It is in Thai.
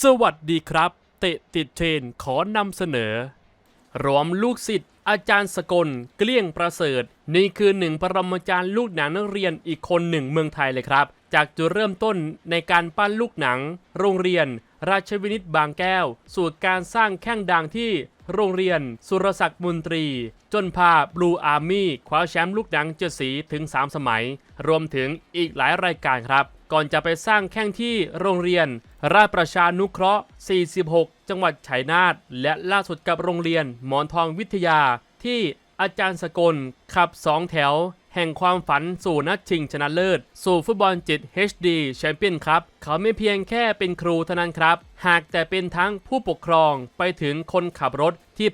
สวัสดีครับ เตะติดเทรนขอนำเสนอ รวมลูกศิษย์อาจารย์สกลเกลี้ยงประเสริฐ นี่คือหนึ่งปรมาจารย์ลูกหนังนักเรียนอีกคนหนึ่งเมืองไทยเลยครับ จากจุดเริ่มต้นในการปั้นลูกหนัง โรงเรียน ราชวินิตบางแก้ว สู่การสร้างแข้งดังที่โรงเรียน สุรศักดิ์มนตรี จนพาบลูอาร์มี่คว้าแชมป์ลูกหนังเจ็ดสีถึง 3 สมัย รวมถึงอีกหลายรายการครับ ก่อนจะไปสร้างแข้งที่โรงเรียน ราชประชานุเคราะห์ 46 จังหวัดชัยนาทและล่าสุดกับโรงเรียนหมอนทองวิทยา ที่อาจารย์สกลขับ 2 แถว แห่งความฝันสู่นัดชิงชนะเลิศ สู่ฟุตบอลจิต HD แชมเปี้ยนครับเขาไม่เพียงแค่เป็นครูเท่านั้นครับ หากแต่เป็นทั้งผู้ปกครองไปถึงคนขับรถที่